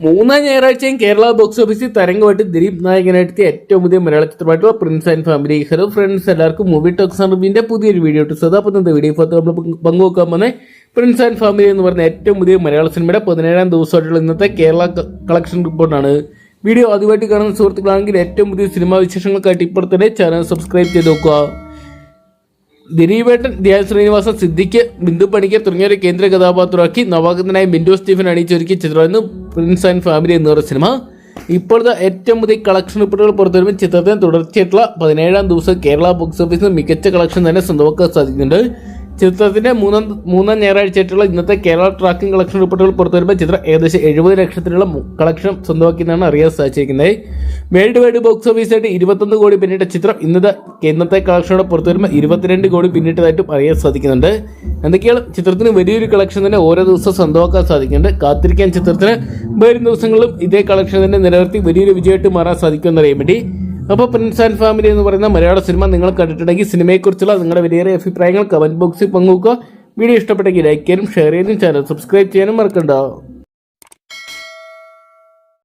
മൂന്നാം ഞായറാഴ്ചയും കേരള ബോക്സ് ഓഫീസിൽ തരംഗമായിട്ട് ദിലീപ് നായകനായിട്ട് ഏറ്റവും പുതിയ മലയാള ചിത്രമായിട്ടുള്ള prince and family hello friends എല്ലാവർക്കും മൂവി ടോക്സ് അറിവിന്റെ പുതിയൊരു വീഡിയോ ഇട്ട് സദാ പുതിയ വീഡിയോ ഇപ്പോൾ നമ്മൾ പങ്കുവെക്കാൻ വന്നേ പ്രിൻസ് ആൻഡ് ഫാമിലി എന്ന് പറഞ്ഞ ഏറ്റവും പുതിയ മലയാള സിനിമയുടെ പതിനേഴാം ദിവസമായിട്ടുള്ള ഇന്നത്തെ കേരള കളക്ഷൻ റിപ്പോർട്ടാണ് വീഡിയോ ആദ്യമായിട്ട് കാണുന്ന സുഹൃത്തുക്കളാണെങ്കിൽ ഏറ്റവും പുതിയ സിനിമാ വിശേഷങ്ങൾക്കായിട്ട് ഇപ്പോൾ തന്നെ ചാനൽ സബ്സ്ക്രൈബ് ചെയ്ത് നോക്കുക ദിലീപേട്ടൻ ധ്യാൻ ശ്രീനിവാസൻ സിദ്ദിഖ് ബിന്ദു പണിക്കർ തുടങ്ങിയവരെ കേന്ദ്ര കഥാപാത്രമാക്കി നവാഗതനായ ബിന്ദു സ്റ്റീഫൻ അണിയിച്ചൊരുക്കിയ ചിത്രമായിരുന്നു പ്രിൻസ് ആൻഡ് ഫാമിലി എന്ന് പറയുന്ന സിനിമ. ഇപ്പോഴത്തെ ഏറ്റവും പുതിയ കളക്ഷൻ റിപ്പോർട്ടുകൾ പുറത്തുവരുമ്പോൾ ചിത്രത്തിന് തുടർച്ചയായിട്ടുള്ള പതിനേഴാം ദിവസം കേരള ബോക്സ് ഓഫീസിൽ മികച്ച കളക്ഷൻ തന്നെ സ്വന്തമാക്കാൻ സാധിക്കുന്നുണ്ട്. ചിത്രത്തിന്റെ മൂന്നാം മൂന്നാം ഞായറാഴ്ചയായിട്ടുള്ള ഇന്നത്തെ കേരള ട്രാക്കിംഗ് കളക്ഷൻ റിപ്പോർട്ടുകൾ പുറത്തുവരുമ്പോൾ ചിത്രം ഏകദേശം എഴുപത് ലക്ഷത്തിനുള്ള കളക്ഷൻ സ്വന്തമാക്കിയെന്നാണ് അറിയാൻ സാധിച്ചിരിക്കുന്നത്. വേൾഡ് വൈഡ് ബോക്സ് ഓഫീസായിട്ട് ഇരുപത്തൊന്ന് കോടി പിന്നിട്ട ചിത്രം ഇന്നത്തെ ഇന്നത്തെ പുറത്തു വരുമ്പോൾ ഇരുപത്തിരണ്ട് കോടി പിന്നിട്ടതായിട്ടും അറിയാൻ സാധിക്കുന്നുണ്ട്. എന്തൊക്കെയാണ്? ചിത്രത്തിന് വലിയൊരു കളക്ഷൻ തന്നെ ഓരോ ദിവസവും സ്വന്തമാക്കാൻ സാധിക്കുന്നുണ്ട്. കാത്തിരിക്കാൻ ചിത്രത്തിന് വരും ദിവസങ്ങളിലും ഇതേ കളക്ഷൻ തന്നെ നിലനിർത്തി വലിയൊരു വിജയമായിട്ട് മാറാൻ സാധിക്കുമെന്ന് അറിയാൻ വേണ്ടി. അപ്പോൾ പ്രിൻസ് ആൻഡ് ഫാമിലി എന്ന് പറയുന്ന മലയാള സിനിമ നിങ്ങൾ കണ്ടിട്ടുണ്ടെങ്കിൽ സിനിമയെക്കുറിച്ചുള്ള നിങ്ങളുടെ വലിയ അഭിപ്രായങ്ങൾ കമന്റ് ബോക്സിൽ പങ്കുവെക്കുക. വീഡിയോ ഇഷ്ടപ്പെട്ടെങ്കിൽ ലൈക്ക് ചെയ്യാനും ഷെയർ ചെയ്യാനും ചാനൽ സബ്സ്ക്രൈബ് ചെയ്യാനും മറക്കണ്ട.